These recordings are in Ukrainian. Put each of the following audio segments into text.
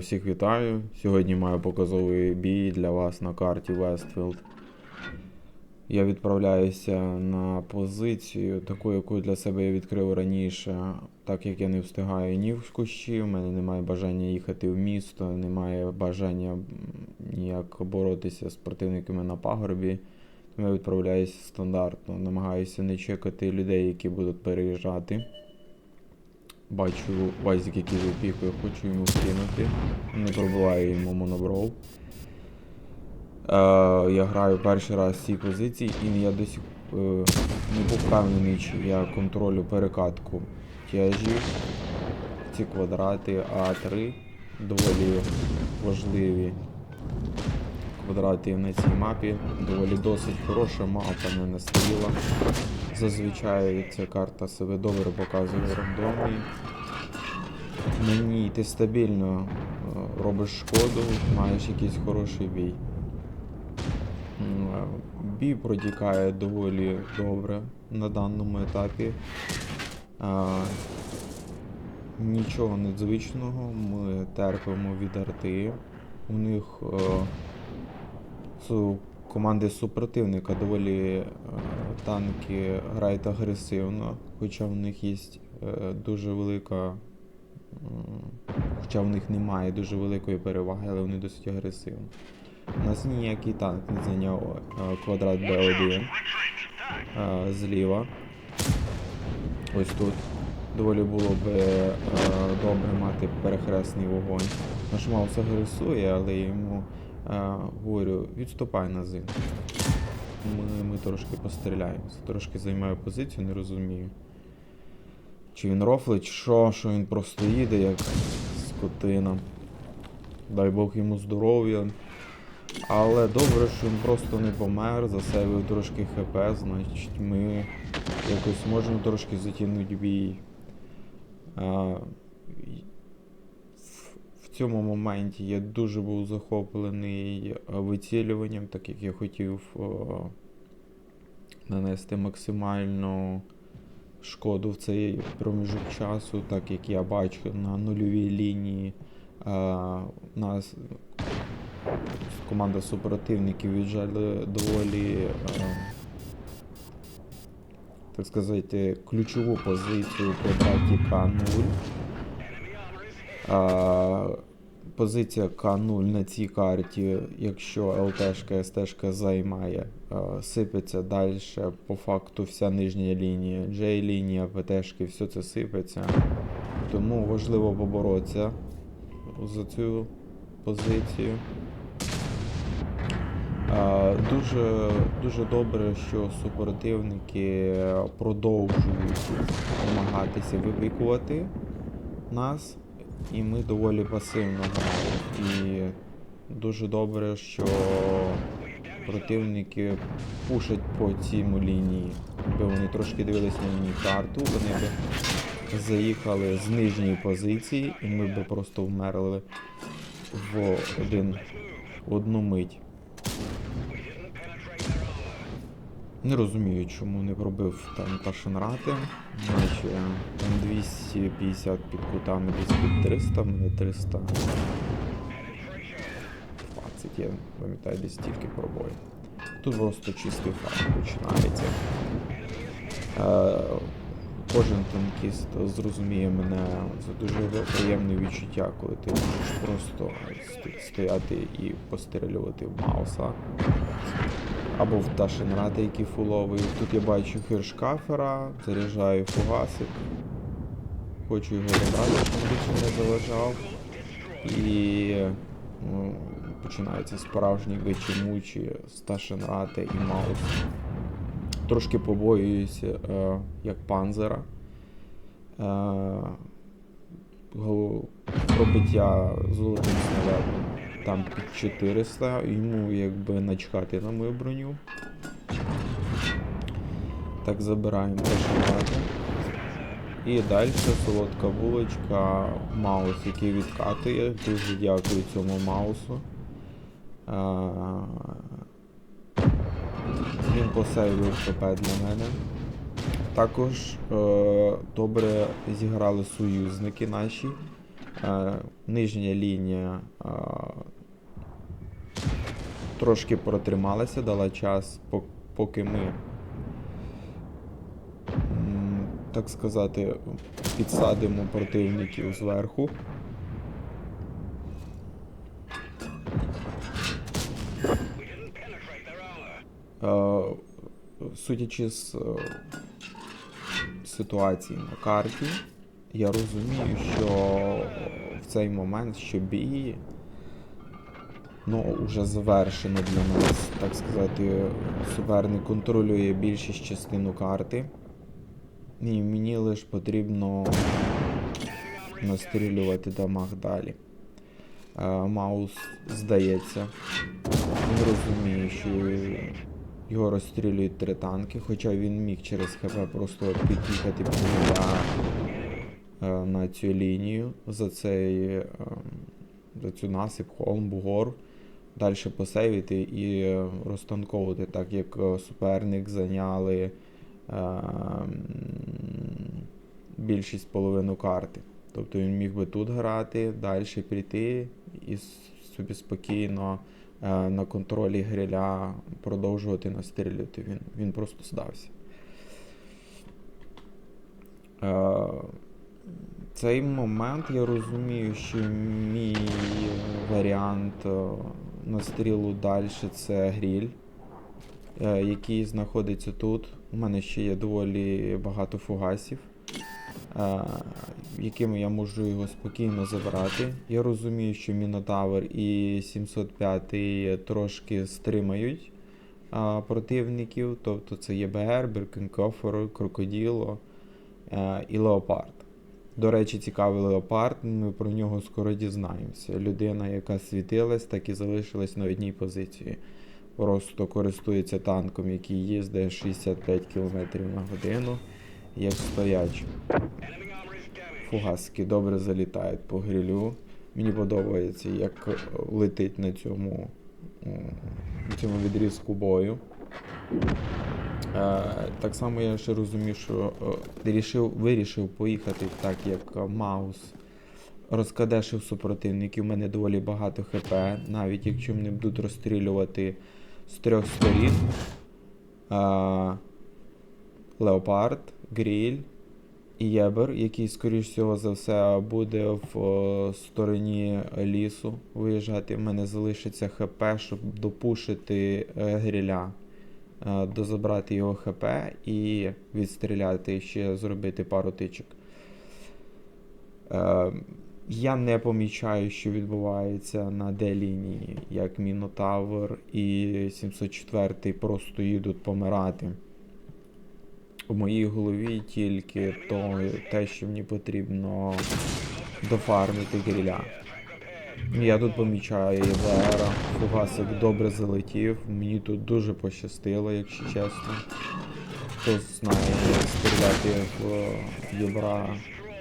Всіх вітаю. Сьогодні маю показовий бій для вас на карті Westfield. Я відправляюся на позицію, таку, яку для себе я відкрив раніше, так як я не встигаю ні в кущі, в мене немає бажання їхати в місто, немає бажання ніяк боротися з противниками на пагорбі. Тому я відправляюся стандартно, намагаюся не чекати людей, які будуть переїжджати. Бачу вазик, який випікує, хочу йому вкинути. Не пробиваю йому монобров. Е, я граю перший раз в цій позиції і я досі е, не був впевнений, чи я контролю перекатку тяжів. Ці квадрати А3 доволі важливі. Квадрати на цій мапі. Доволі досить хороша мапа, не настаріла. Зазвичай ця карта себе добре показує в рандомі. На ній ти стабільно е, робиш шкоду, маєш якийсь хороший бій. Е, Бій протікає доволі добре на даному етапі. Нічого незвичного, ми терпимо від арти. У них е, команди супротивника доволі е, танки грають агресивно, хоча в них є е, дуже велика. Хоча в них немає дуже великої переваги, але вони досить агресивні. У нас ніякий танк не зайняв е, квадрат Б1 е, зліва. Ось тут. Доволі було б добре мати перехресний вогонь. Наш маус агресує, але йому говорю, відступай на зин. Ми, ми трошки постріляємося. Трошки займаю позицію, не розумію. Чи він рофлить, чи що, що він просто їде, як скотина. Дай Бог йому здоров'я. Але добре, що він просто не помер, засейвив трошки ХП, значить ми якось можемо трошки затягнути бій. А, в цьому моменті я дуже був захоплений вицілюванням, так як я хотів нанести максимальну шкоду в цей проміжок часу, так як я бачу на нульовій лінії а, нас команда супротивників віджали доволі, е, так сказати, ключову позицію в квадраті К0. Е, Позиція К0 на цій карті, якщо ЛТшка, СТшка займає, е, сипеться далі по факту вся нижня лінія, J-лінія, ПТшки, все це сипеться. Тому важливо поборотися за цю позицію. Е, Дуже, дуже добре, що супротивники продовжують намагатися випікувати нас, і ми доволі пасивно граємо. І дуже добре, що противники пушать по цьому лінії. Якби вони трошки дивились на мені карту, вони б заїхали з нижньої позиції, і ми б просто вмерли в один одну мить. Не розумію, чому не пробив там Пашенрати. Наче там 250 під кутами, десь під 300, мене 320, я пам'ятаю, десь тільки пробой. Тут просто чистий фарм починається. Е, кожен танкіст зрозуміє мене, це дуже приємне відчуття, коли ти можеш просто стояти і пострілювати в Мауса. Або в Ташенрати, який фуловий. Тут я бачу фіршкафера, заряджаю фугасик. Хочу його забрати, щоб більше не заважав. І ну, починається справжні гачі-мучі з Ташенрати і Маус. Трошки побоююся, е, як панзера. Е, пробиття золотим снарядом там під 400, йому якби начхати на мою броню. Так, забираємо перший І далі солодка булочка, маус, який відкатує. Дуже дякую цьому маусу. А, він посейвив ХП для мене. Також е, добре зіграли союзники наші. Е, нижня лінія е, трошки протрималася, дала час, поки ми, так сказати, підсадимо противників зверху. Е, Судячи з ситуації на карті, я розумію, що в цей момент, що бій ну, вже завершено для нас, так сказати, суперник контролює більшість частину карти. І мені лише потрібно настрілювати дамаг далі. Е, Маус здається. Він розуміє, що його розстрілюють три танки, хоча він міг через ХП просто під'їхати на цю лінію за цей е, за цю насип, холм, бугор. Далі посейвити і е, розтанковувати, так як е, суперник зайняли е, більшість половину карти. Тобто він міг би тут грати, далі прийти і собі спокійно е, на контролі гриля продовжувати настрілювати. Він, він просто здався. Цей момент я розумію, що мій варіант е, настрілу далі це гріль, е, який знаходиться тут. У мене ще є доволі багато фугасів, е, якими я можу його спокійно забрати. Я розумію, що Мінотавр і 705 трошки стримають противників, тобто це ЄБР, Біркенкофер, Крокоділо е, і Леопард. До речі, цікавий леопард, ми про нього скоро дізнаємося. Людина, яка світилась, так і залишилась на одній позиції. Просто користується танком, який їздить 65 км на годину, як стоячий. Фугаски добре залітають по грилю. Мені подобається, як летить на цьому, на цьому відрізку бою. Е, так само я ще розумію, що е, рішив, вирішив поїхати так, як Маус розкадешив супротивників. У мене доволі багато ХП, навіть якщо мене будуть розстрілювати з трьох сторін. Е, Леопард, Гріль і Єбер, який, скоріш всього за все, буде в е, стороні лісу виїжджати. У мене залишиться ХП, щоб допушити е, гріля дозабрати його ХП і відстріляти, ще зробити пару тичок. Е, Я не помічаю, що відбувається на Д-лінії, як Мінотавр і 704 просто їдуть помирати. У моїй голові тільки то, те, що мені потрібно дофармити гріля. Я тут помічаю ЄВР, фугасик добре залетів. Мені тут дуже пощастило, якщо чесно. Хто знає, стріляти в євра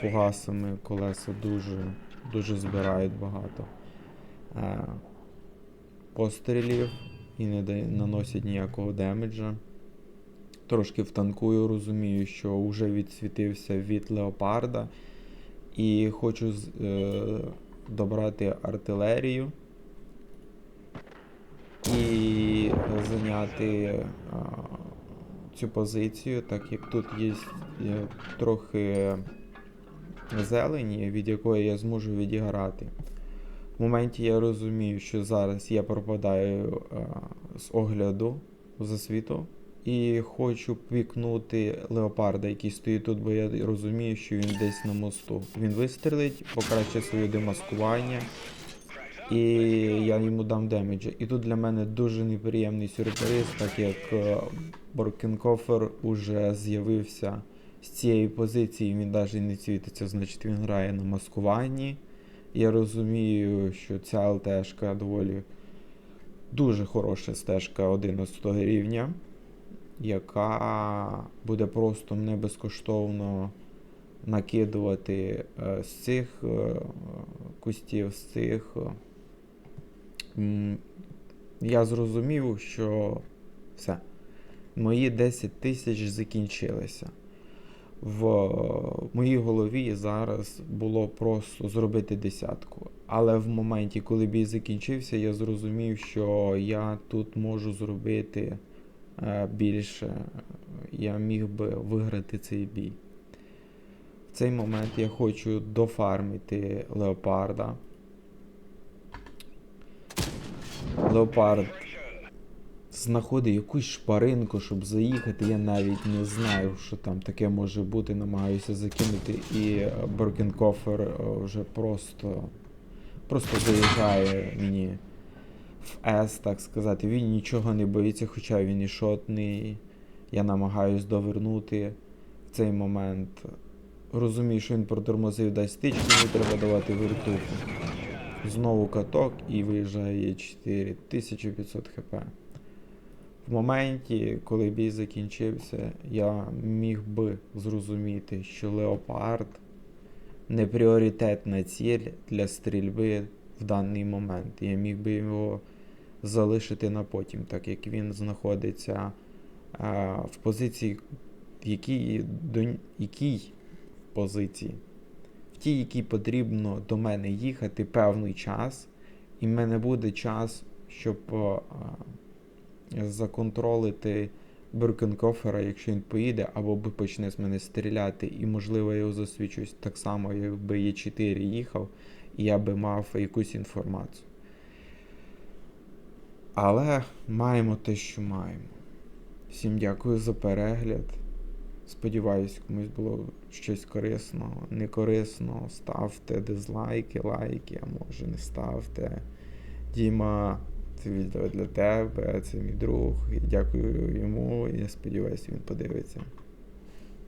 фугасами, колеса дуже, дуже збирають багато е, пострілів і не наносять ніякого демеджа. Трошки втанкую, розумію, що вже відсвітився від леопарда. І хочу е, добрати артилерію і зайняти а, цю позицію, так як тут є, трохи зелені, від якої я зможу відіграти. В моменті я розумію, що зараз я пропадаю а, з огляду засвіту. І хочу пікнути леопарда, який стоїть тут, бо я розумію, що він десь на мосту. Він вистрелить, покращить своє демаскування, і я йому дам демеджа. І тут для мене дуже неприємний сюрприз, так як е, Боркенкофер уже з'явився з цієї позиції, він навіть не світиться, значить він грає на маскуванні. Я розумію, що ця ЛТшка доволі дуже хороша стежка 11 рівня яка буде просто мене безкоштовно накидувати е, з цих е, кустів, з цих. е. Я зрозумів, що все. Мої 10 тисяч закінчилися. в моїй голові зараз було просто зробити десятку. Але в моменті, коли бій закінчився, я зрозумів, що я тут можу зробити більше. Я міг би виграти цей бій. В цей момент я хочу дофармити леопарда. Леопард знаходить якусь шпаринку, щоб заїхати. Я навіть не знаю, що там таке може бути. Намагаюся закинути, і Боркенкофер вже просто, просто заїжджає мені в С, так сказати. Він нічого не боїться, хоча він і шотний. Я намагаюсь довернути в цей момент. Розумію, що він протормозив дасть стичку, мені треба давати вертуху. Знову каток і виїжджає 4 1500 хп. В моменті, коли бій закінчився, я міг би зрозуміти, що Леопард не пріоритетна ціль для стрільби в даний момент. Я міг би його залишити на потім, так як він знаходиться а, в позиції, в якій, до, якій позиції, в тій, якій потрібно до мене їхати певний час, і в мене буде час, щоб а, законтролити Беркенкофера, якщо він поїде, або почне з мене стріляти, і, можливо, я його засвічусь так само, якби Є4 їхав, і я би мав якусь інформацію. Але маємо те, що маємо. Всім дякую за перегляд. Сподіваюсь, комусь було щось корисно, не корисно. Ставте дизлайки, лайки, а може не ставте. Діма, це відео для тебе, це мій друг. І дякую йому. Я сподіваюся, він подивиться.